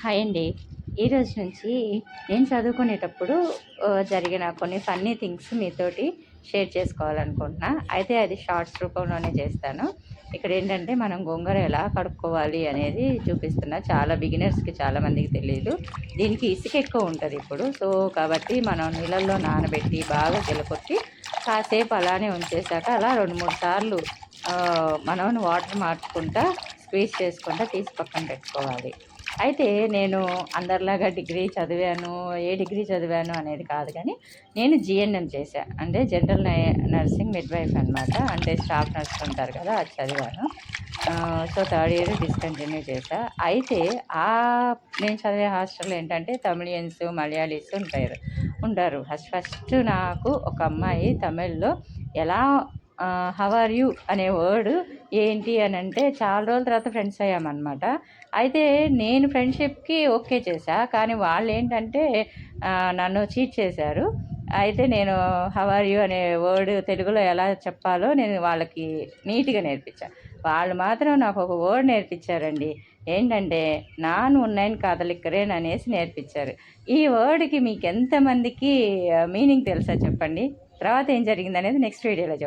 Hi అండి. ఈరోజు నుంచి నేను చదువుకునేటప్పుడు జరిగిన కొన్ని ఫన్నీ థింగ్స్ మీతోటి షేర్ చేసుకోవాలనుకుంటున్నా. అయితే అది షార్ట్స్ రూపంలోనే చేస్తాను. ఇక్కడ ఏంటంటే మనం గోంగూర ఎలా కడుక్కోవాలి అనేది చూపిస్తున్నా చాలా బిగినర్స్కి చాలామందికి తెలియదు. దీనికి ఇసుక ఎక్కువ ఉంటుంది ఇప్పుడు. సో కాబట్టి మనం నీళ్ళల్లో నానబెట్టి బాగా గిలకొట్టి కాసేపు అలానే ఉంచేసాక అలా రెండు మూడు సార్లు మనం వాటర్ మార్చుకుంటా స్క్వీజ్ చేసుకుంటా తీసి పక్కన పెట్టుకోవాలి. అయితే నేను అందరిలాగా డిగ్రీ చదివాను ఏ డిగ్రీ చదివాను అనేది కాదు కానీ నేను జిఎన్ఎం చేశాను అంటే జనరల్ నర్సింగ్ మిడ్వైఫ్ అనమాట అంటే స్టాఫ్ నర్స్ ఉంటారు కదా అది చదివాను. సో థర్డ్ ఇయర్ డిస్కంటిన్యూ చేశా. అయితే ఆ నేను చదివే హాస్టల్ ఏంటంటే తమిళియన్స్ మలయాళీస్ ఉంటారు. ఉంటారు. ఫస్ట్ ఫస్ట్ నాకు ఒక అమ్మాయి తమిళ్ళో ఎలా హవ్ ఆర్ యూ అనే వర్డ్ ఏంటి అని అంటే చాలా రోజుల తర్వాత ఫ్రెండ్స్ అయ్యామన్నమాట. అయితే నేను ఫ్రెండ్షిప్కి ఓకే చేశా కానీ వాళ్ళు ఏంటంటే నన్ను చీట్ చేశారు. అయితే నేను హవ్ ఆర్ యూ అనే వర్డ్ తెలుగులో ఎలా చెప్పాలో నేను వాళ్ళకి నీట్గా నేర్పించాను వాళ్ళు మాత్రం నాకు ఒక వర్డ్ నేర్పించారండి. ఏంటంటే నాను ఉన్నాయని కదలిక్కరేన్ అనేసి నేర్పించారు. ఈ వర్డ్కి మీకు ఎంతమందికి మీనింగ్ తెలుసా చెప్పండి? తర్వాత ఏం జరిగింది అనేది నెక్స్ట్ వీడియోలో చెప్పండి